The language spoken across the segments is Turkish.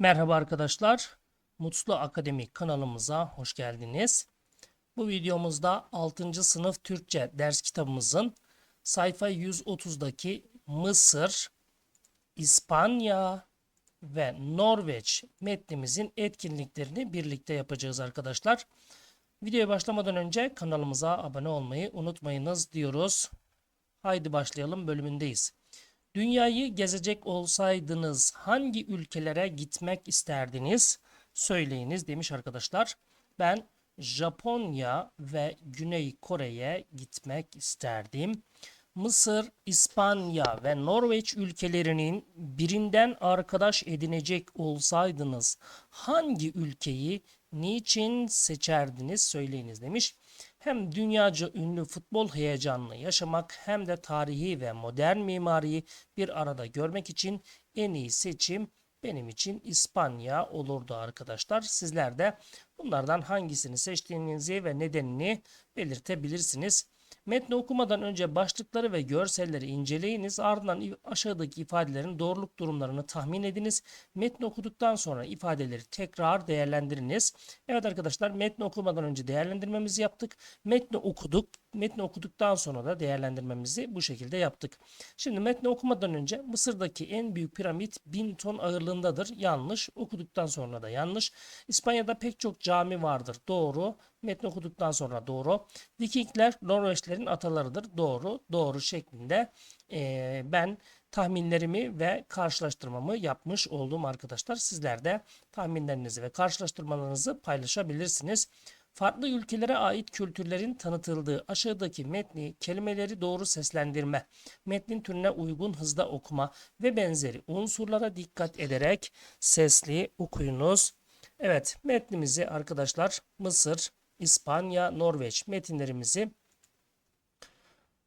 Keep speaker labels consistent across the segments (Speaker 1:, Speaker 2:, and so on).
Speaker 1: Merhaba arkadaşlar. Mutlu Akademik kanalımıza hoş geldiniz. Bu videomuzda 6. sınıf Türkçe ders kitabımızın sayfa 130'daki Mısır, İspanya ve Norveç metnimizin etkinliklerini birlikte yapacağız arkadaşlar. Videoya başlamadan önce kanalımıza abone olmayı unutmayınız diyoruz. Haydi başlayalım bölümündeyiz. Dünyayı gezecek olsaydınız hangi ülkelere gitmek isterdiniz? Söyleyiniz demiş arkadaşlar. Ben Japonya ve Güney Kore'ye gitmek isterdim. Mısır, İspanya ve Norveç ülkelerinin birinden arkadaş edinecek olsaydınız hangi ülkeyi niçin seçerdiniz söyleyiniz demiş. Hem dünyaca ünlü futbol heyecanını yaşamak hem de tarihi ve modern mimariyi bir arada görmek için en iyi seçim benim için İspanya olurdu arkadaşlar. Sizler de bunlardan hangisini seçtiğinizi ve nedenini belirtebilirsiniz. Metni okumadan önce başlıkları ve görselleri inceleyiniz. Ardından aşağıdaki ifadelerin doğruluk durumlarını tahmin ediniz. Metni okuduktan sonra ifadeleri tekrar değerlendiriniz. Evet arkadaşlar metni okumadan önce değerlendirmemizi yaptık. Metni okuduk. Metni okuduktan sonra da değerlendirmemizi bu şekilde yaptık. Şimdi metni okumadan önce Mısır'daki en büyük piramit 1000 ton ağırlığındadır. Yanlış. Okuduktan sonra da yanlış. İspanya'da pek çok cami vardır. Doğru. Metni okuduktan sonra doğru. Vikingler Norveçlerin atalarıdır. Doğru. Doğru şeklinde eee, ben tahminlerimi ve karşılaştırmamı yapmış oldum arkadaşlar. Sizler de tahminlerinizi ve karşılaştırmalarınızı paylaşabilirsiniz. Farklı ülkelere ait kültürlerin tanıtıldığı aşağıdaki metni kelimeleri doğru seslendirme, metnin türüne uygun hızda okuma ve benzeri unsurlara dikkat ederek sesli okuyunuz. Evet, metnimizi arkadaşlar Mısır, İspanya, Norveç metinlerimizi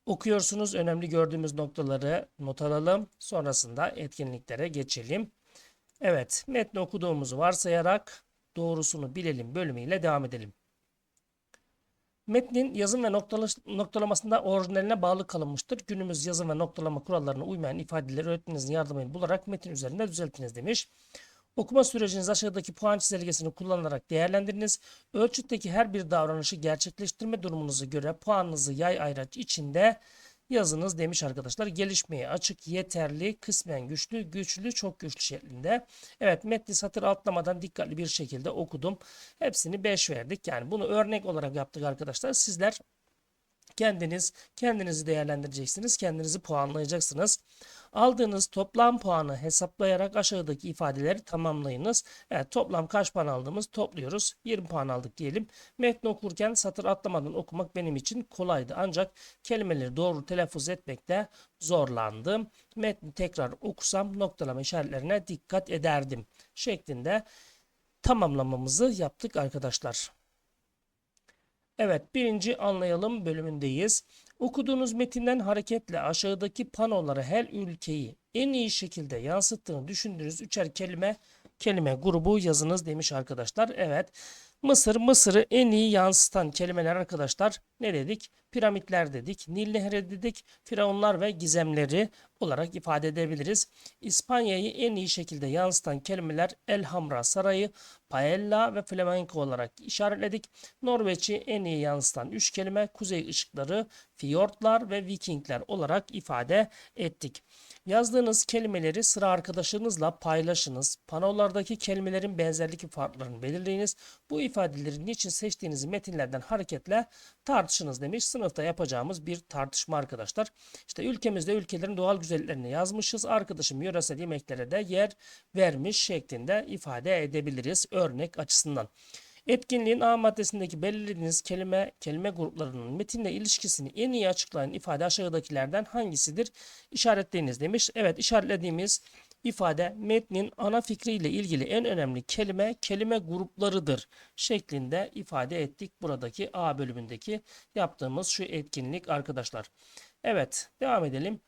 Speaker 1: okuyorsunuz. Önemli gördüğümüz noktaları not alalım. Sonrasında etkinliklere geçelim. Evet, metni okuduğumuzu varsayarak doğrusunu bilelim bölümüyle devam edelim. Metnin yazım ve noktala- noktalamasında orijinaline bağlı kalınmıştır. Günümüz yazım ve noktalama kurallarına uymayan ifadeleri öğretmeninizin yardımıyla bularak metin üzerinde düzeltiniz demiş. Okuma süreciniz aşağıdaki puan çizelgesini kullanarak değerlendiriniz. Ölçütteki her bir davranışı gerçekleştirme durumunuza göre puanınızı yay ayraç içinde yazınız demiş arkadaşlar. Gelişmeye açık, yeterli, kısmen güçlü, güçlü, çok güçlü şeklinde. Evet metni satır atlamadan dikkatli bir şekilde okudum. Hepsini 5 verdik. Yani bunu örnek olarak yaptık arkadaşlar. Sizler kendiniz kendinizi değerlendireceksiniz. Kendinizi puanlayacaksınız. Aldığınız toplam puanı hesaplayarak aşağıdaki ifadeleri tamamlayınız. Evet toplam kaç puan aldığımız topluyoruz. 20 puan aldık diyelim. Metni okurken satır atlamadan okumak benim için kolaydı. Ancak kelimeleri doğru telaffuz etmekte zorlandım. Metni tekrar okusam noktalama işaretlerine dikkat ederdim. Şeklinde tamamlamamızı yaptık arkadaşlar. Evet, birinci anlayalım bölümündeyiz. Okuduğunuz metinden hareketle aşağıdaki panolara her ülkeyi en iyi şekilde yansıttığını düşündüğünüz üçer kelime kelime grubu yazınız demiş arkadaşlar. Evet. Mısır, Mısır'ı en iyi yansıtan kelimeler arkadaşlar ne dedik? Piramitler dedik, Nil Nehri dedik, firavunlar ve gizemleri olarak ifade edebiliriz. İspanya'yı en iyi şekilde yansıtan kelimeler Elhamra Sarayı, Paella ve Flamenco olarak işaretledik. Norveç'i en iyi yansıtan üç kelime kuzey ışıkları, fiyortlar ve vikingler olarak ifade ettik. Yazdığınız kelimeleri sıra arkadaşınızla paylaşınız. Panolardaki kelimelerin benzerlik ve farklarını belirleyiniz. Bu ifadeleri niçin seçtiğinizi metinlerden hareketle tartışınız demiş. Sınıfta yapacağımız bir tartışma arkadaşlar. İşte ülkemizde ülkelerin doğal güzelliklerini yazmışız. Arkadaşım yöresel yemeklere de yer vermiş şeklinde ifade edebiliriz örnek açısından. Etkinliğin A maddesindeki belirlediğiniz kelime, kelime gruplarının metinle ilişkisini en iyi açıklayan ifade aşağıdakilerden hangisidir? İşaretleyiniz demiş. Evet işaretlediğimiz ifade metnin ana fikriyle ilgili en önemli kelime kelime gruplarıdır şeklinde ifade ettik buradaki A bölümündeki yaptığımız şu etkinlik arkadaşlar. Evet devam edelim.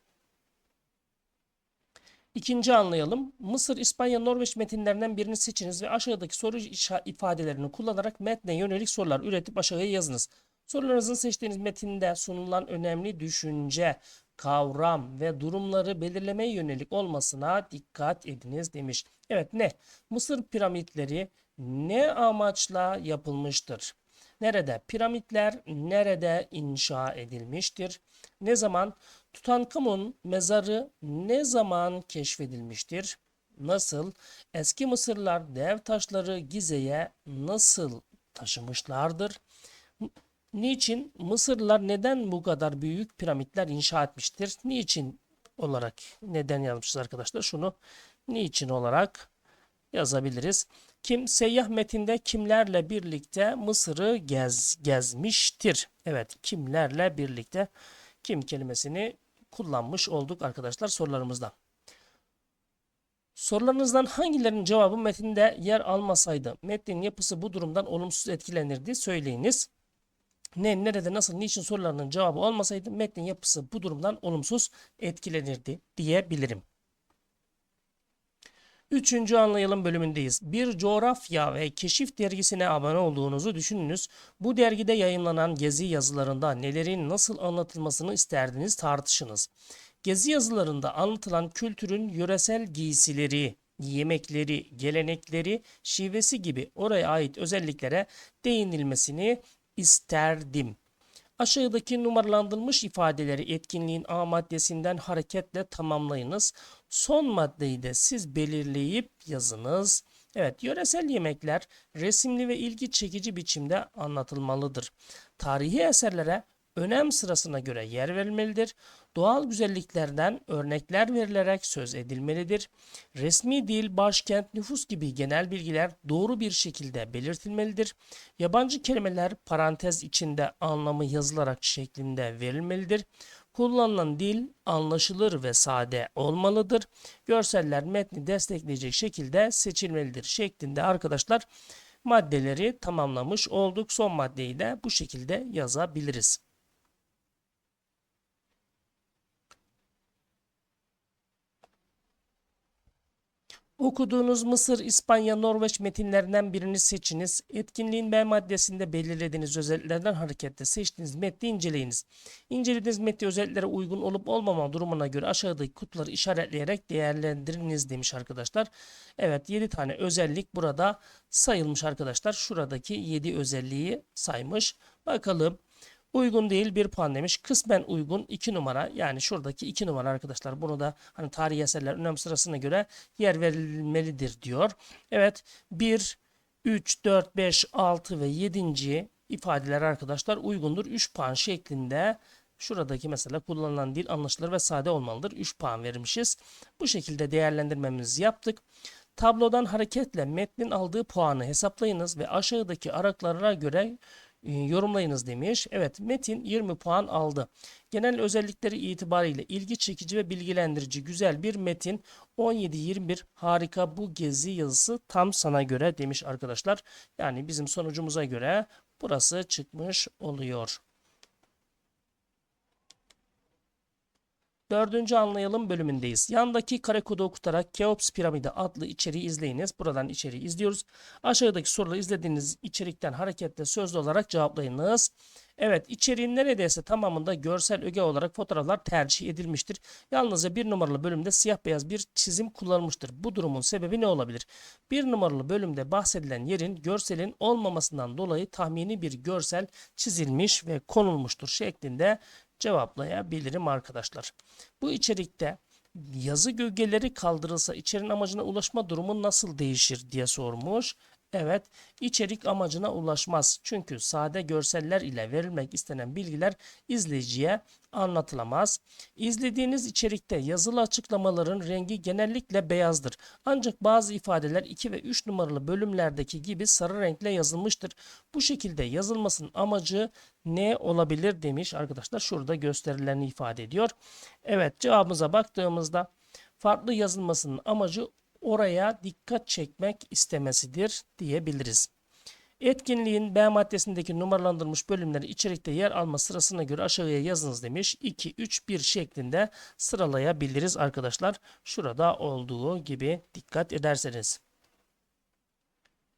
Speaker 1: İkinci anlayalım. Mısır, İspanya, Norveç metinlerinden birini seçiniz ve aşağıdaki soru ifadelerini kullanarak metne yönelik sorular üretip aşağıya yazınız. Sorularınızın seçtiğiniz metinde sunulan önemli düşünce, kavram ve durumları belirlemeye yönelik olmasına dikkat ediniz demiş. Evet ne? Mısır piramitleri ne amaçla yapılmıştır? Nerede? Piramitler nerede inşa edilmiştir? Ne zaman? Tutankamon mezarı ne zaman keşfedilmiştir? Nasıl? Eski Mısırlılar dev taşları Gize'ye nasıl taşımışlardır? Niçin? Mısırlılar neden bu kadar büyük piramitler inşa etmiştir? Niçin olarak neden yazmışız arkadaşlar? Şunu niçin olarak yazabiliriz. Kim seyyah metinde kimlerle birlikte Mısır'ı gez, gezmiştir? Evet, kimlerle birlikte kim kelimesini kullanmış olduk arkadaşlar sorularımızda. Sorularınızdan hangilerinin cevabı metinde yer almasaydı metnin yapısı bu durumdan olumsuz etkilenirdi söyleyiniz. Ne, nerede, nasıl, niçin sorularının cevabı olmasaydı metnin yapısı bu durumdan olumsuz etkilenirdi diyebilirim. Üçüncü anlayalım bölümündeyiz. Bir coğrafya ve keşif dergisine abone olduğunuzu düşününüz. Bu dergide yayınlanan gezi yazılarında nelerin nasıl anlatılmasını isterdiniz tartışınız. Gezi yazılarında anlatılan kültürün yöresel giysileri, yemekleri, gelenekleri, şivesi gibi oraya ait özelliklere değinilmesini isterdim. Aşağıdaki numaralandırılmış ifadeleri etkinliğin A maddesinden hareketle tamamlayınız. Son maddeyi de siz belirleyip yazınız. Evet, yöresel yemekler resimli ve ilgi çekici biçimde anlatılmalıdır. Tarihi eserlere önem sırasına göre yer verilmelidir. Doğal güzelliklerden örnekler verilerek söz edilmelidir. Resmi dil, başkent, nüfus gibi genel bilgiler doğru bir şekilde belirtilmelidir. Yabancı kelimeler parantez içinde anlamı yazılarak şeklinde verilmelidir. Kullanılan dil anlaşılır ve sade olmalıdır. Görseller metni destekleyecek şekilde seçilmelidir şeklinde arkadaşlar maddeleri tamamlamış olduk. Son maddeyi de bu şekilde yazabiliriz. Okuduğunuz Mısır, İspanya, Norveç metinlerinden birini seçiniz. Etkinliğin B maddesinde belirlediğiniz özelliklerden hareketle seçtiğiniz metni inceleyiniz. İncelediğiniz metni özelliklere uygun olup olmama durumuna göre aşağıdaki kutuları işaretleyerek değerlendiriniz demiş arkadaşlar. Evet 7 tane özellik burada sayılmış arkadaşlar. Şuradaki 7 özelliği saymış. Bakalım Uygun değil bir puan demiş. Kısmen uygun 2 numara. Yani şuradaki 2 numara arkadaşlar. Bunu da hani tarihi eserler önem sırasına göre yer verilmelidir diyor. Evet 1, 3, 4, 5, 6 ve 7. ifadeler arkadaşlar uygundur. 3 puan şeklinde Şuradaki mesela kullanılan dil anlaşılır ve sade olmalıdır. 3 puan vermişiz. Bu şekilde değerlendirmemizi yaptık. Tablodan hareketle metnin aldığı puanı hesaplayınız ve aşağıdaki araklara göre yorumlayınız demiş. Evet metin 20 puan aldı. Genel özellikleri itibariyle ilgi çekici ve bilgilendirici güzel bir metin. 17-21 harika bu gezi yazısı tam sana göre demiş arkadaşlar. Yani bizim sonucumuza göre burası çıkmış oluyor. Dördüncü anlayalım bölümündeyiz. Yandaki kare kodu okutarak Keops piramidi adlı içeriği izleyiniz. Buradan içeriği izliyoruz. Aşağıdaki soruları izlediğiniz içerikten hareketle sözlü olarak cevaplayınız. Evet içeriğin neredeyse tamamında görsel öge olarak fotoğraflar tercih edilmiştir. Yalnızca bir numaralı bölümde siyah beyaz bir çizim kullanılmıştır. Bu durumun sebebi ne olabilir? Bir numaralı bölümde bahsedilen yerin görselin olmamasından dolayı tahmini bir görsel çizilmiş ve konulmuştur şeklinde cevaplayabilirim arkadaşlar. Bu içerikte yazı gölgeleri kaldırılsa içerinin amacına ulaşma durumu nasıl değişir diye sormuş. Evet, içerik amacına ulaşmaz. Çünkü sade görseller ile verilmek istenen bilgiler izleyiciye anlatılamaz. İzlediğiniz içerikte yazılı açıklamaların rengi genellikle beyazdır. Ancak bazı ifadeler 2 ve 3 numaralı bölümlerdeki gibi sarı renkle yazılmıştır. Bu şekilde yazılmasının amacı ne olabilir demiş arkadaşlar. Şurada gösterilerini ifade ediyor. Evet cevabımıza baktığımızda farklı yazılmasının amacı oraya dikkat çekmek istemesidir diyebiliriz. Etkinliğin B maddesindeki numaralandırılmış bölümleri içerikte yer alma sırasına göre aşağıya yazınız demiş. 2, 3, 1 şeklinde sıralayabiliriz arkadaşlar. Şurada olduğu gibi dikkat ederseniz.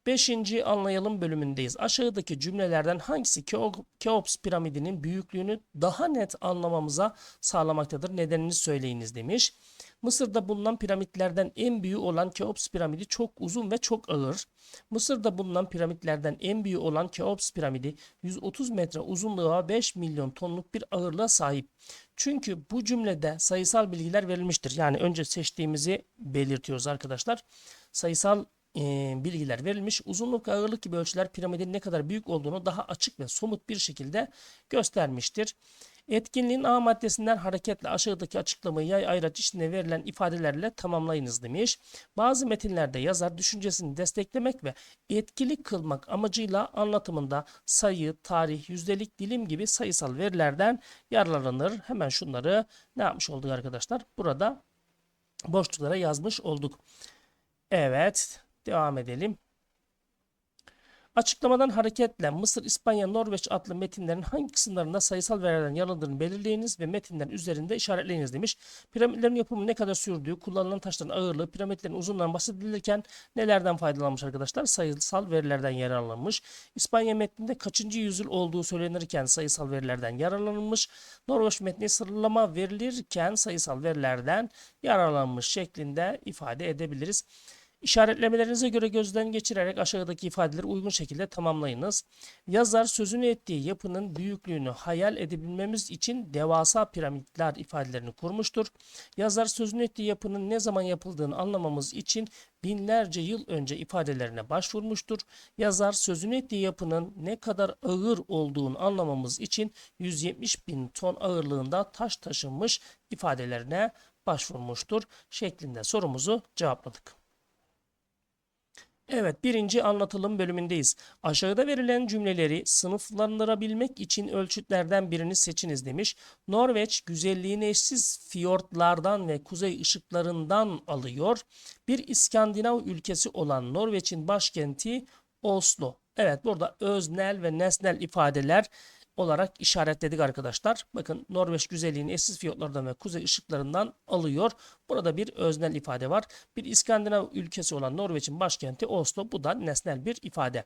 Speaker 1: Beşinci anlayalım bölümündeyiz. Aşağıdaki cümlelerden hangisi Keo- Keops piramidinin büyüklüğünü daha net anlamamıza sağlamaktadır? Nedenini söyleyiniz demiş. Mısır'da bulunan piramitlerden en büyüğü olan Keops piramidi çok uzun ve çok ağır. Mısır'da bulunan piramitlerden en büyüğü olan Keops piramidi 130 metre uzunluğa 5 milyon tonluk bir ağırlığa sahip. Çünkü bu cümlede sayısal bilgiler verilmiştir. Yani önce seçtiğimizi belirtiyoruz arkadaşlar. Sayısal e, bilgiler verilmiş. Uzunluk ve ağırlık gibi ölçüler piramidin ne kadar büyük olduğunu daha açık ve somut bir şekilde göstermiştir. Etkinliğin A maddesinden hareketle aşağıdaki açıklamayı yay ayraç içinde verilen ifadelerle tamamlayınız demiş. Bazı metinlerde yazar düşüncesini desteklemek ve etkili kılmak amacıyla anlatımında sayı, tarih, yüzdelik, dilim gibi sayısal verilerden yararlanır. Hemen şunları ne yapmış olduk arkadaşlar? Burada boşluklara yazmış olduk. Evet, devam edelim. Açıklamadan hareketle Mısır, İspanya, Norveç adlı metinlerin hangi kısımlarında sayısal verilerden yanıldığını belirleyiniz ve metinlerin üzerinde işaretleyiniz demiş. Piramitlerin yapımı ne kadar sürdüğü, kullanılan taşların ağırlığı, piramitlerin uzunluğundan bahsedilirken nelerden faydalanmış arkadaşlar? Sayısal verilerden yararlanmış. İspanya metninde kaçıncı yüzyıl olduğu söylenirken sayısal verilerden yararlanılmış. Norveç metni sıralama verilirken sayısal verilerden yararlanmış şeklinde ifade edebiliriz. İşaretlemelerinize göre gözden geçirerek aşağıdaki ifadeleri uygun şekilde tamamlayınız. Yazar sözünü ettiği yapının büyüklüğünü hayal edebilmemiz için devasa piramitler ifadelerini kurmuştur. Yazar sözünü ettiği yapının ne zaman yapıldığını anlamamız için binlerce yıl önce ifadelerine başvurmuştur. Yazar sözünü ettiği yapının ne kadar ağır olduğunu anlamamız için 170 bin ton ağırlığında taş taşınmış ifadelerine başvurmuştur şeklinde sorumuzu cevapladık. Evet, birinci anlatılım bölümündeyiz. Aşağıda verilen cümleleri sınıflandırabilmek için ölçütlerden birini seçiniz demiş. Norveç güzelliğini eşsiz fiyortlardan ve kuzey ışıklarından alıyor. Bir İskandinav ülkesi olan Norveç'in başkenti Oslo. Evet, burada öznel ve nesnel ifadeler olarak işaretledik arkadaşlar. Bakın Norveç güzelliğini eşsiz fiyatlardan ve kuzey ışıklarından alıyor. Burada bir öznel ifade var. Bir İskandinav ülkesi olan Norveç'in başkenti Oslo. Bu da nesnel bir ifade.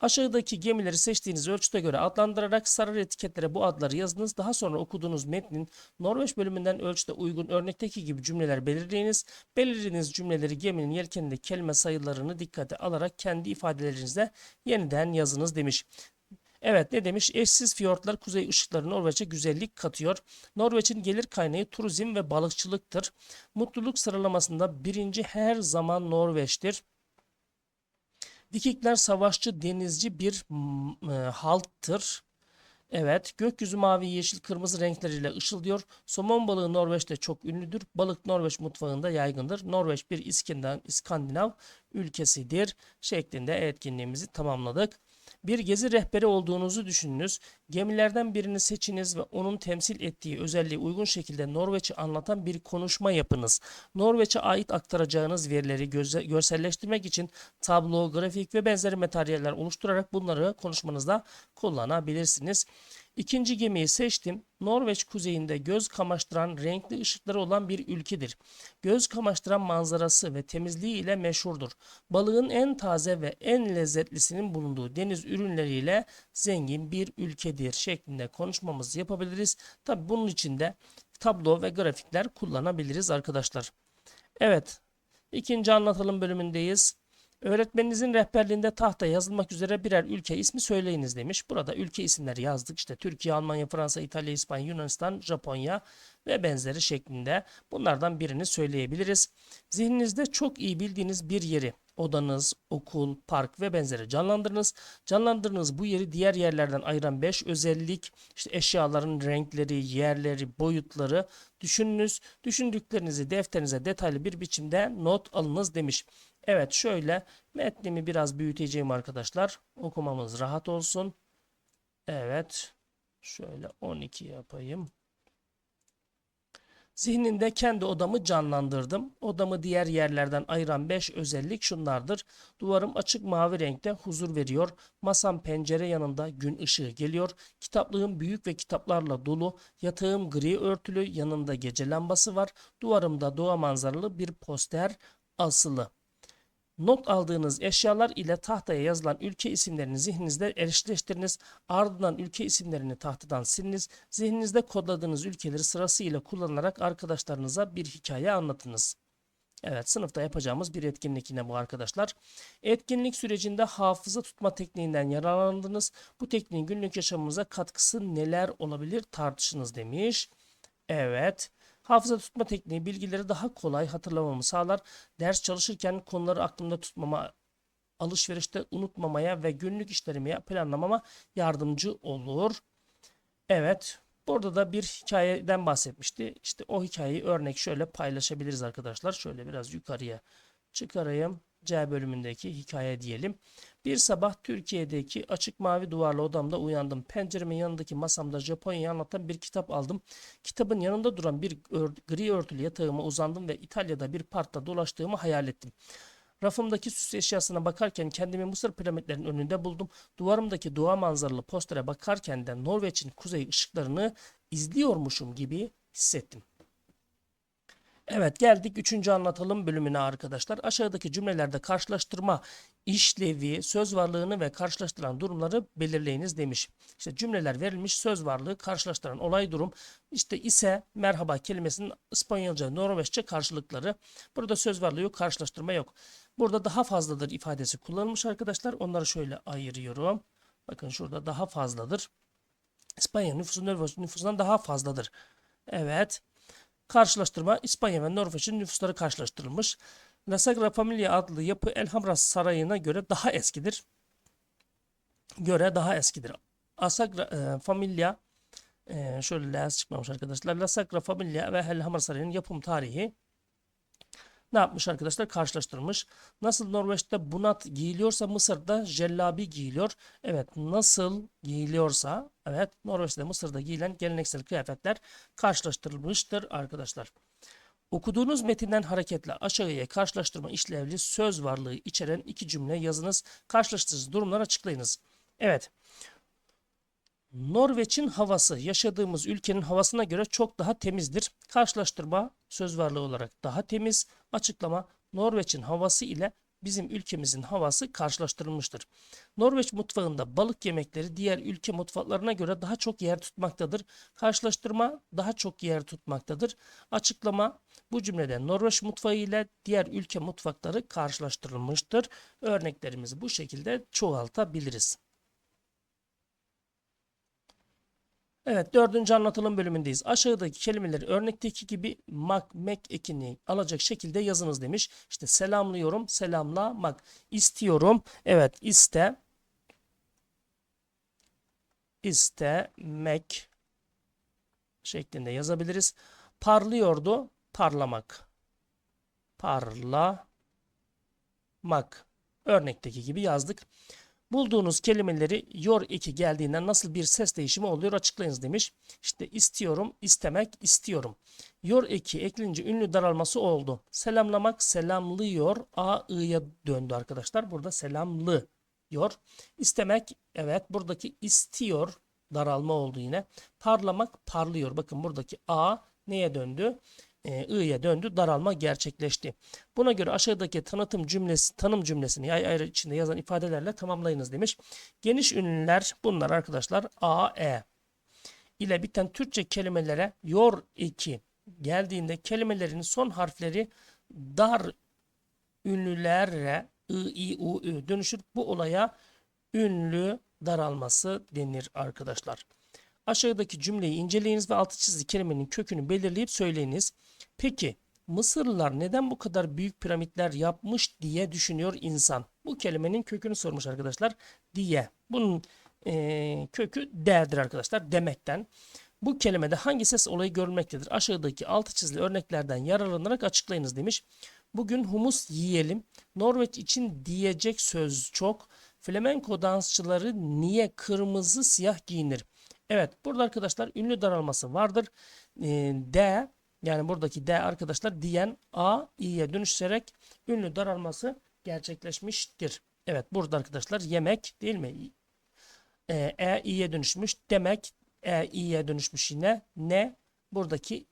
Speaker 1: Aşağıdaki gemileri seçtiğiniz ölçüte göre adlandırarak sarı etiketlere bu adları yazınız. Daha sonra okuduğunuz metnin Norveç bölümünden ölçüde uygun örnekteki gibi cümleler belirleyiniz. Belirlediğiniz cümleleri geminin yelkeninde kelime sayılarını dikkate alarak kendi ifadelerinizde yeniden yazınız demiş. Evet ne demiş? Eşsiz fiyortlar kuzey ışıkları Norveç'e güzellik katıyor. Norveç'in gelir kaynağı turizm ve balıkçılıktır. Mutluluk sıralamasında birinci her zaman Norveç'tir. Vikingler savaşçı denizci bir e, halktır. Evet, gökyüzü mavi, yeşil, kırmızı renkleriyle ışıldıyor. Somon balığı Norveç'te çok ünlüdür. Balık Norveç mutfağında yaygındır. Norveç bir İskandinav ülkesidir şeklinde etkinliğimizi tamamladık. Bir gezi rehberi olduğunuzu düşününüz. Gemilerden birini seçiniz ve onun temsil ettiği özelliği uygun şekilde Norveç'i anlatan bir konuşma yapınız. Norveç'e ait aktaracağınız verileri görselleştirmek için tablo, grafik ve benzeri materyaller oluşturarak bunları konuşmanızda kullanabilirsiniz. İkinci gemiyi seçtim. Norveç kuzeyinde göz kamaştıran renkli ışıkları olan bir ülkedir. Göz kamaştıran manzarası ve temizliği ile meşhurdur. Balığın en taze ve en lezzetlisinin bulunduğu deniz ürünleriyle zengin bir ülkedir şeklinde konuşmamızı yapabiliriz. Tabi bunun için de tablo ve grafikler kullanabiliriz arkadaşlar. Evet, ikinci anlatılım bölümündeyiz. Öğretmeninizin rehberliğinde tahta yazılmak üzere birer ülke ismi söyleyiniz demiş. Burada ülke isimleri yazdık. İşte Türkiye, Almanya, Fransa, İtalya, İspanya, Yunanistan, Japonya ve benzeri şeklinde bunlardan birini söyleyebiliriz. Zihninizde çok iyi bildiğiniz bir yeri, odanız, okul, park ve benzeri canlandırınız. Canlandırdığınız bu yeri diğer yerlerden ayıran 5 özellik, işte eşyaların renkleri, yerleri, boyutları düşününüz. Düşündüklerinizi defterinize detaylı bir biçimde not alınız demiş. Evet şöyle metnimi biraz büyüteceğim arkadaşlar. Okumamız rahat olsun. Evet. Şöyle 12 yapayım. Zihninde kendi odamı canlandırdım. Odamı diğer yerlerden ayıran 5 özellik şunlardır. Duvarım açık mavi renkte huzur veriyor. Masam pencere yanında gün ışığı geliyor. Kitaplığım büyük ve kitaplarla dolu. Yatağım gri örtülü yanında gece lambası var. Duvarımda doğa manzaralı bir poster asılı. Not aldığınız eşyalar ile tahtaya yazılan ülke isimlerini zihninizde eşleştiriniz. Ardından ülke isimlerini tahtadan siliniz. Zihninizde kodladığınız ülkeleri sırasıyla kullanarak arkadaşlarınıza bir hikaye anlatınız. Evet, sınıfta yapacağımız bir etkinlik yine bu arkadaşlar. Etkinlik sürecinde hafıza tutma tekniğinden yararlandınız. Bu tekniğin günlük yaşamımıza katkısı neler olabilir tartışınız demiş. Evet. Hafıza tutma tekniği bilgileri daha kolay hatırlamamı sağlar. Ders çalışırken konuları aklımda tutmama, alışverişte unutmamaya ve günlük işlerimi planlamama yardımcı olur. Evet. Burada da bir hikayeden bahsetmişti. İşte o hikayeyi örnek şöyle paylaşabiliriz arkadaşlar. Şöyle biraz yukarıya çıkarayım. C bölümündeki hikaye diyelim. Bir sabah Türkiye'deki açık mavi duvarlı odamda uyandım. Penceremin yanındaki masamda Japonya'yı anlatan bir kitap aldım. Kitabın yanında duran bir gri örtülü yatağıma uzandım ve İtalya'da bir parkta dolaştığımı hayal ettim. Rafımdaki süs eşyasına bakarken kendimi Mısır piramitlerinin önünde buldum. Duvarımdaki doğa manzaralı postere bakarken de Norveç'in kuzey ışıklarını izliyormuşum gibi hissettim. Evet geldik üçüncü anlatalım bölümüne arkadaşlar. Aşağıdaki cümlelerde karşılaştırma işlevi, söz varlığını ve karşılaştıran durumları belirleyiniz demiş. İşte cümleler verilmiş söz varlığı karşılaştıran olay durum. İşte ise merhaba kelimesinin İspanyolca, Norveççe karşılıkları. Burada söz varlığı yok, karşılaştırma yok. Burada daha fazladır ifadesi kullanılmış arkadaşlar. Onları şöyle ayırıyorum. Bakın şurada daha fazladır. İspanya nüfusu Norveç nüfusundan daha fazladır. Evet. Karşılaştırma İspanya ve Norveç'in nüfusları karşılaştırılmış. La Sagrada Familia adlı yapı Elhamra Sarayı'na göre daha eskidir. Göre daha eskidir. Asagra e, Familia e, şöyle laz çıkmamış arkadaşlar. La Sagrada Familia ve Elhamra Sarayı'nın yapım tarihi ne yapmış arkadaşlar? Karşılaştırmış. Nasıl Norveç'te bunat giyiliyorsa Mısır'da jellabi giyiliyor. Evet nasıl giyiliyorsa evet Norveç'te Mısır'da giyilen geleneksel kıyafetler karşılaştırılmıştır arkadaşlar. Okuduğunuz metinden hareketle aşağıya karşılaştırma işlevli söz varlığı içeren iki cümle yazınız. Karşılaştırıcı durumları açıklayınız. Evet. Norveç'in havası yaşadığımız ülkenin havasına göre çok daha temizdir. Karşılaştırma söz varlığı olarak daha temiz. Açıklama Norveç'in havası ile bizim ülkemizin havası karşılaştırılmıştır. Norveç mutfağında balık yemekleri diğer ülke mutfaklarına göre daha çok yer tutmaktadır. Karşılaştırma daha çok yer tutmaktadır. Açıklama bu cümlede Norveç mutfağı ile diğer ülke mutfakları karşılaştırılmıştır. Örneklerimizi bu şekilde çoğaltabiliriz. Evet dördüncü anlatılım bölümündeyiz. Aşağıdaki kelimeleri örnekteki gibi mak, mek ekini alacak şekilde yazınız demiş. İşte selamlıyorum, selamlamak. İstiyorum, evet iste, istemek şeklinde yazabiliriz. Parlıyordu, parlamak. Parlamak. Örnekteki gibi yazdık. Bulduğunuz kelimeleri yor eki geldiğinden nasıl bir ses değişimi oluyor açıklayınız demiş. İşte istiyorum, istemek, istiyorum. Yor eki eklenince ünlü daralması oldu. Selamlamak selamlıyor. A, i'ya döndü arkadaşlar. Burada selamlı yor. İstemek evet buradaki istiyor daralma oldu yine. Parlamak parlıyor. Bakın buradaki A neye döndü? E, i'ye döndü. Daralma gerçekleşti. Buna göre aşağıdaki tanıtım cümlesi, tanım cümlesini yay ayrı içinde yazan ifadelerle tamamlayınız demiş. Geniş ünlüler bunlar arkadaşlar a, e ile biten Türkçe kelimelere yor eki geldiğinde kelimelerin son harfleri dar ünlülere i, i, u, ü dönüşür. Bu olaya ünlü daralması denir arkadaşlar. Aşağıdaki cümleyi inceleyiniz ve altı çizili kelimenin kökünü belirleyip söyleyiniz. Peki Mısırlılar neden bu kadar büyük piramitler yapmış diye düşünüyor insan. Bu kelimenin kökünü sormuş arkadaşlar. Diye. Bunun e, kökü değerdir arkadaşlar. Demekten. Bu kelimede hangi ses olayı görülmektedir? Aşağıdaki altı çizili örneklerden yararlanarak açıklayınız demiş. Bugün humus yiyelim. Norveç için diyecek söz çok. Flamenko dansçıları niye kırmızı siyah giyinir? Evet burada arkadaşlar ünlü daralması vardır. E, D yani buradaki D arkadaşlar diyen A i'ye dönüşerek ünlü daralması gerçekleşmiştir. Evet burada arkadaşlar yemek değil mi? E, e i'ye dönüşmüş. Demek E i'ye dönüşmüş yine. Ne? Buradaki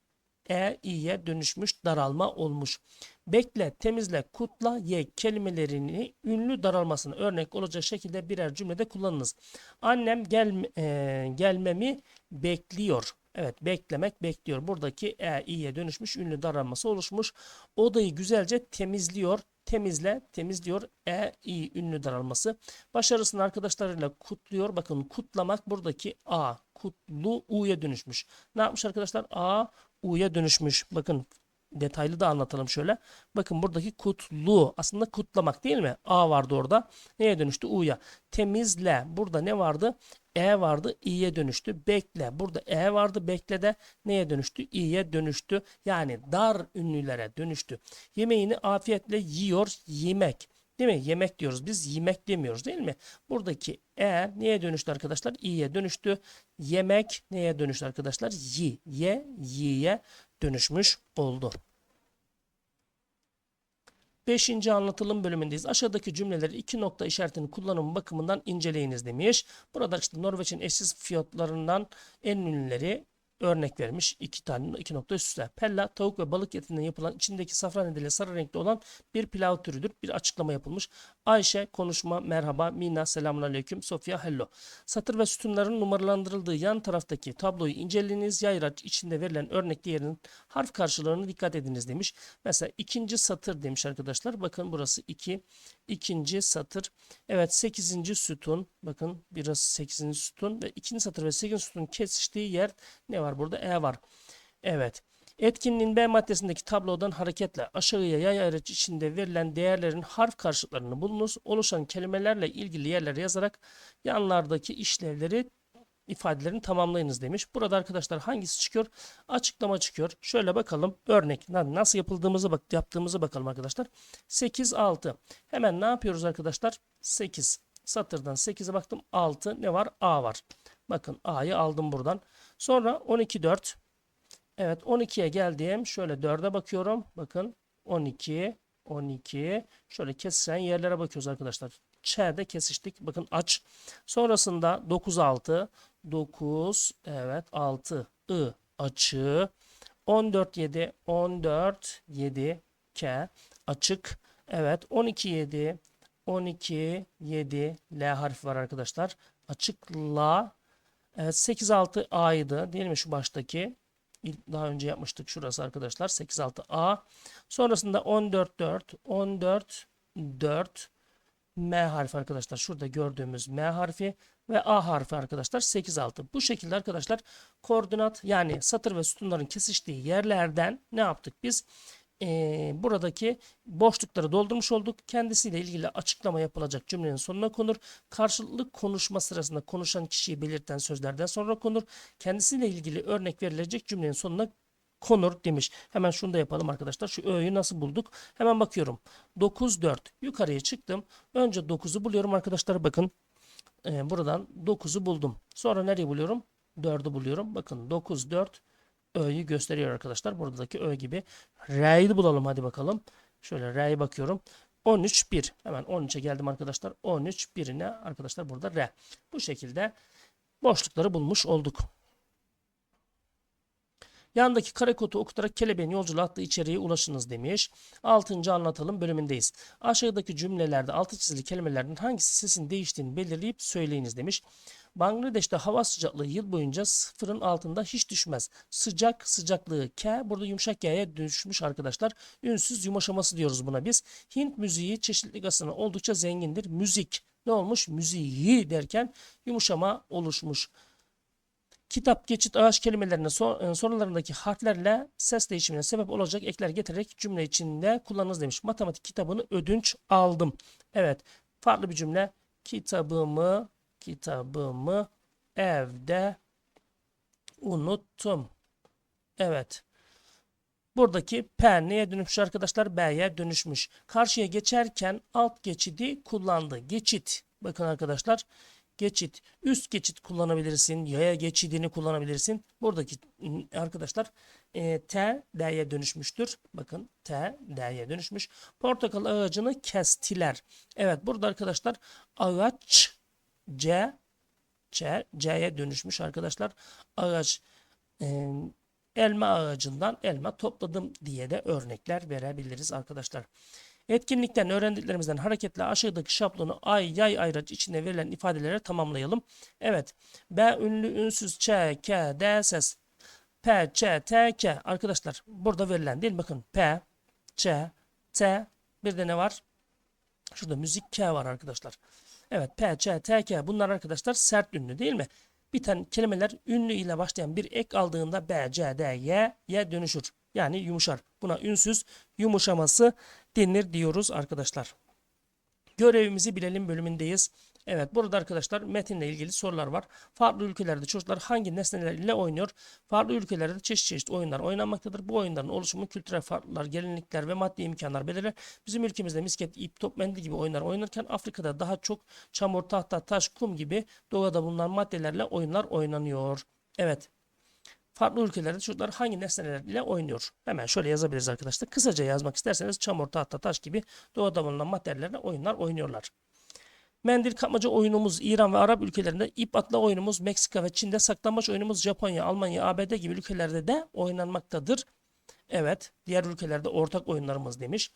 Speaker 1: E i'ye dönüşmüş daralma olmuş. Bekle, temizle, kutla, ye kelimelerini ünlü daralmasına örnek olacak şekilde birer cümlede kullanınız. Annem gel, e, gelmemi bekliyor. Evet beklemek bekliyor. Buradaki e i'ye dönüşmüş ünlü daralması oluşmuş. Odayı güzelce temizliyor. Temizle, temizliyor. E, i ünlü daralması. Başarısını arkadaşlarıyla kutluyor. Bakın kutlamak buradaki a, kutlu u'ya dönüşmüş. Ne yapmış arkadaşlar? A, u'ya dönüşmüş. Bakın detaylı da anlatalım şöyle. Bakın buradaki kutlu aslında kutlamak değil mi? A vardı orada. Neye dönüştü? U'ya. Temizle. Burada ne vardı? E vardı. i'ye dönüştü. Bekle. Burada E vardı. Bekle de neye dönüştü? i'ye dönüştü. Yani dar ünlülere dönüştü. Yemeğini afiyetle yiyor. Yemek. Değil mi? Yemek diyoruz. Biz yemek demiyoruz değil mi? Buradaki e neye dönüştü arkadaşlar? i'ye dönüştü. Yemek neye dönüştü arkadaşlar? Yi. Ye, yiye dönüşmüş oldu. Beşinci anlatılım bölümündeyiz. Aşağıdaki cümleleri iki nokta işaretinin kullanımı bakımından inceleyiniz demiş. Burada işte Norveç'in eşsiz fiyatlarından en ünlüleri örnek vermiş. iki tane iki nokta üst üste. Pella tavuk ve balık etinden yapılan içindeki safran ediyle sarı renkli olan bir pilav türüdür. Bir açıklama yapılmış. Ayşe konuşma merhaba Mina selamun aleyküm Sofya hello. Satır ve sütunların numaralandırıldığı yan taraftaki tabloyu inceleyiniz. Yayraç içinde verilen örnek değerinin harf karşılığını dikkat ediniz demiş. Mesela ikinci satır demiş arkadaşlar. Bakın burası 2. ikinci satır. Evet 8. sütun. Bakın burası 8. sütun ve ikinci satır ve 8. sütun kesiştiği yer ne var burada? E var. Evet. Etkinliğin B maddesindeki tablodan hareketle aşağıya yay ayrıcı içinde verilen değerlerin harf karşılıklarını bulunuz. Oluşan kelimelerle ilgili yerlere yazarak yanlardaki işlevleri ifadelerini tamamlayınız demiş. Burada arkadaşlar hangisi çıkıyor? Açıklama çıkıyor. Şöyle bakalım. Örnek nasıl yapıldığımızı bak yaptığımızı bakalım arkadaşlar. 8 6. Hemen ne yapıyoruz arkadaşlar? 8. Satırdan 8'e baktım. 6 ne var? A var. Bakın A'yı aldım buradan. Sonra 12 4. Evet 12'ye geldim. Şöyle 4'e bakıyorum. Bakın 12 12 şöyle kesilen yerlere bakıyoruz arkadaşlar. Ç'de kesiştik. Bakın aç. Sonrasında 9 6 9 evet 6 I açı 14 7 14 7 K açık. Evet 12 7 12 7 L harfi var arkadaşlar. Açık la. Evet 8 6 A'ydı değil mi şu baştaki? Daha önce yapmıştık şurası arkadaşlar. 8 6 A. Sonrasında 14 4 14 4 M harfi arkadaşlar. Şurada gördüğümüz M harfi ve A harfi arkadaşlar 8 6. Bu şekilde arkadaşlar koordinat yani satır ve sütunların kesiştiği yerlerden ne yaptık biz? Ee, buradaki boşlukları doldurmuş olduk. Kendisiyle ilgili açıklama yapılacak cümlenin sonuna konur. Karşılıklı konuşma sırasında konuşan kişiyi belirten sözlerden sonra konur. Kendisiyle ilgili örnek verilecek cümlenin sonuna konur demiş. Hemen şunu da yapalım arkadaşlar. Şu ö'yü nasıl bulduk? Hemen bakıyorum. 9 4 yukarıya çıktım. Önce 9'u buluyorum arkadaşlar. Bakın e, buradan 9'u buldum. Sonra nereyi buluyorum? 4'ü buluyorum. Bakın 9 4 ö'yü gösteriyor arkadaşlar. Buradaki ö gibi. R'yi bulalım hadi bakalım. Şöyle R'ye bakıyorum. 13 1. Hemen 13'e geldim arkadaşlar. 13 1'ine arkadaşlar burada R. Bu şekilde boşlukları bulmuş olduk. Yandaki kare kodu okutarak kelebeğin yolculuğu adlı içeriğe ulaşınız demiş. 6. anlatalım bölümündeyiz. Aşağıdaki cümlelerde altı çizili kelimelerden hangisi sesin değiştiğini belirleyip söyleyiniz demiş. Bangladeş'te hava sıcaklığı yıl boyunca sıfırın altında hiç düşmez. Sıcak sıcaklığı K burada yumuşak G'ye düşmüş arkadaşlar. Ünsüz yumuşaması diyoruz buna biz. Hint müziği çeşitlilik açısından oldukça zengindir. Müzik ne olmuş? Müziği derken yumuşama oluşmuş. Kitap, geçit, ağaç kelimelerine son, sonralarındaki harflerle ses değişimine sebep olacak ekler getirerek cümle içinde kullanınız demiş. Matematik kitabını ödünç aldım. Evet. Farklı bir cümle. Kitabımı kitabımı evde unuttum. Evet. Buradaki P neye dönüşmüş arkadaşlar? B'ye dönüşmüş. Karşıya geçerken alt geçidi kullandı. Geçit. Bakın arkadaşlar geçit. Üst geçit kullanabilirsin. Yaya geçidini kullanabilirsin. Buradaki arkadaşlar e, T D'ye dönüşmüştür. Bakın T D'ye dönüşmüş. Portakal ağacını kestiler. Evet burada arkadaşlar ağaç C C C'ye dönüşmüş arkadaşlar. Ağaç e, elma ağacından elma topladım diye de örnekler verebiliriz arkadaşlar. Etkinlikten öğrendiklerimizden hareketle aşağıdaki şablonu ay, yay, ayraç içinde verilen ifadeleri tamamlayalım. Evet. B ünlü, ünsüz, ç, k, d ses. P, ç, t, k. Arkadaşlar burada verilen değil? Bakın P, ç, t. Bir de ne var? Şurada müzik K var arkadaşlar. Evet P, Ç, T, K bunlar arkadaşlar sert ünlü değil mi? Bir tane kelimeler ünlü ile başlayan bir ek aldığında B, C, D, Y, Y dönüşür. Yani yumuşar. Buna ünsüz yumuşaması denir diyoruz arkadaşlar. Görevimizi bilelim bölümündeyiz. Evet burada arkadaşlar metinle ilgili sorular var. Farklı ülkelerde çocuklar hangi nesneler ile oynuyor? Farklı ülkelerde çeşit çeşit oyunlar oynanmaktadır. Bu oyunların oluşumu kültürel farklılar, gelenekler ve maddi imkanlar belirler. Bizim ülkemizde misket, ip, top, mendil gibi oyunlar oynanırken Afrika'da daha çok çamur, tahta, taş, kum gibi doğada bulunan maddelerle oyunlar oynanıyor. Evet. Farklı ülkelerde çocuklar hangi nesneler ile oynuyor? Hemen şöyle yazabiliriz arkadaşlar. Kısaca yazmak isterseniz çamur, tahta, taş gibi doğada bulunan maddelerle oyunlar oynuyorlar. Mendil kapmaca oyunumuz İran ve Arap ülkelerinde, ip atla oyunumuz Meksika ve Çin'de, saklambaç oyunumuz Japonya, Almanya, ABD gibi ülkelerde de oynanmaktadır. Evet, diğer ülkelerde ortak oyunlarımız demiş.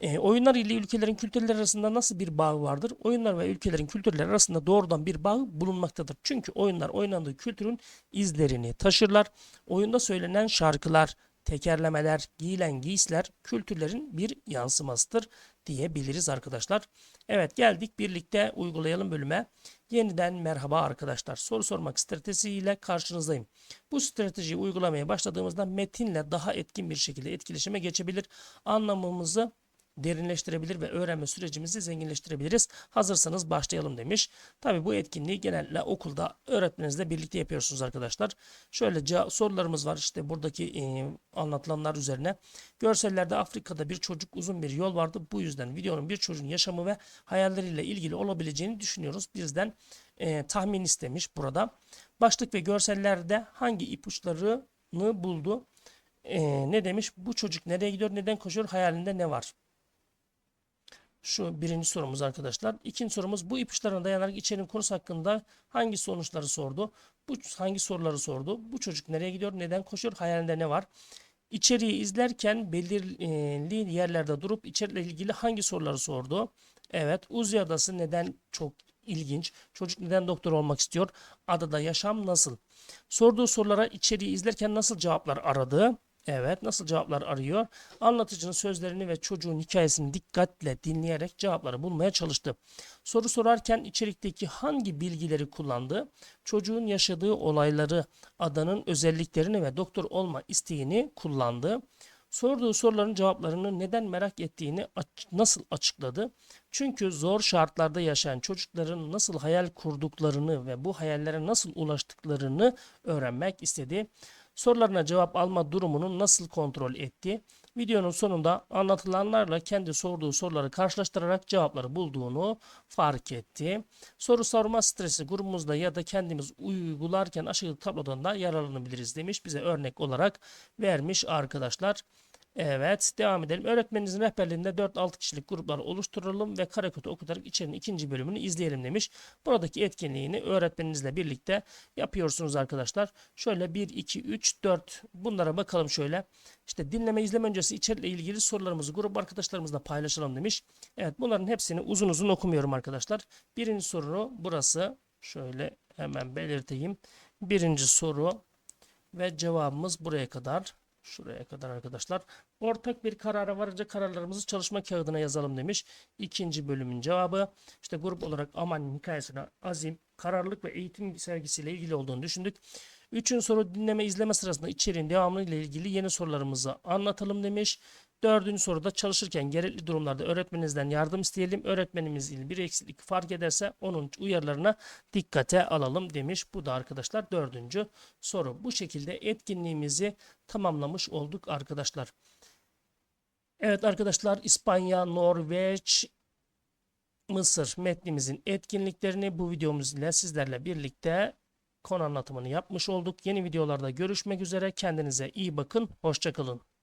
Speaker 1: E, oyunlar ile ülkelerin kültürleri arasında nasıl bir bağ vardır? Oyunlar ve ülkelerin kültürleri arasında doğrudan bir bağ bulunmaktadır. Çünkü oyunlar oynandığı kültürün izlerini taşırlar. Oyunda söylenen şarkılar, tekerlemeler, giyilen giysiler kültürlerin bir yansımasıdır diyebiliriz arkadaşlar. Evet geldik birlikte uygulayalım bölüme. Yeniden merhaba arkadaşlar. Soru sormak stratejisiyle karşınızdayım. Bu stratejiyi uygulamaya başladığımızda metinle daha etkin bir şekilde etkileşime geçebilir. Anlamımızı derinleştirebilir ve öğrenme sürecimizi zenginleştirebiliriz. Hazırsanız başlayalım demiş. Tabi bu etkinliği genelde okulda öğretmeninizle birlikte yapıyorsunuz arkadaşlar. Şöyle sorularımız var işte buradaki e, anlatılanlar üzerine. Görsellerde Afrika'da bir çocuk uzun bir yol vardı. Bu yüzden videonun bir çocuğun yaşamı ve hayalleriyle ilgili olabileceğini düşünüyoruz. Bizden e, tahmin istemiş burada. Başlık ve görsellerde hangi ipuçlarını buldu? E, ne demiş? Bu çocuk nereye gidiyor? Neden koşuyor? Hayalinde ne var? Şu birinci sorumuz arkadaşlar. İkinci sorumuz bu ipuçlarına dayanarak içeriğin konusu hakkında hangi sonuçları sordu? Bu hangi soruları sordu? Bu çocuk nereye gidiyor? Neden koşuyor? Hayalinde ne var? İçeriği izlerken belirli yerlerde durup içerikle ilgili hangi soruları sordu? Evet, Uzay Adası neden çok ilginç? Çocuk neden doktor olmak istiyor? Adada yaşam nasıl? Sorduğu sorulara içeriği izlerken nasıl cevaplar aradı? Evet, nasıl cevaplar arıyor? Anlatıcının sözlerini ve çocuğun hikayesini dikkatle dinleyerek cevapları bulmaya çalıştı. Soru sorarken içerikteki hangi bilgileri kullandı? Çocuğun yaşadığı olayları, adanın özelliklerini ve doktor olma isteğini kullandı. Sorduğu soruların cevaplarını neden merak ettiğini nasıl açıkladı? Çünkü zor şartlarda yaşayan çocukların nasıl hayal kurduklarını ve bu hayallere nasıl ulaştıklarını öğrenmek istedi sorularına cevap alma durumunu nasıl kontrol etti? Videonun sonunda anlatılanlarla kendi sorduğu soruları karşılaştırarak cevapları bulduğunu fark etti. Soru sorma stresi grubumuzda ya da kendimiz uygularken aşağıdaki tablodan da yararlanabiliriz demiş. Bize örnek olarak vermiş arkadaşlar. Evet devam edelim. Öğretmeninizin rehberliğinde 4-6 kişilik gruplar oluşturalım ve Karakötü okutarak içerinin ikinci bölümünü izleyelim demiş. Buradaki etkinliğini öğretmeninizle birlikte yapıyorsunuz arkadaşlar. Şöyle 1, 2, 3, 4 bunlara bakalım şöyle. İşte dinleme izleme öncesi içerikle ilgili sorularımızı grup arkadaşlarımızla paylaşalım demiş. Evet bunların hepsini uzun uzun okumuyorum arkadaşlar. Birinci soru burası. Şöyle hemen belirteyim. Birinci soru ve cevabımız buraya kadar. Şuraya kadar arkadaşlar. Ortak bir karara varınca kararlarımızı çalışma kağıdına yazalım demiş. İkinci bölümün cevabı. İşte grup olarak Aman'ın hikayesine azim, kararlılık ve eğitim sergisiyle ilgili olduğunu düşündük. Üçüncü soru dinleme izleme sırasında içeriğin devamı ile ilgili yeni sorularımızı anlatalım demiş. Dördüncü soruda çalışırken gerekli durumlarda öğretmeninizden yardım isteyelim. Öğretmenimiz ile bir eksiklik fark ederse onun uyarılarına dikkate alalım demiş. Bu da arkadaşlar dördüncü soru. Bu şekilde etkinliğimizi tamamlamış olduk arkadaşlar. Evet arkadaşlar İspanya, Norveç, Mısır metnimizin etkinliklerini bu videomuz ile sizlerle birlikte konu anlatımını yapmış olduk. Yeni videolarda görüşmek üzere. Kendinize iyi bakın. Hoşçakalın.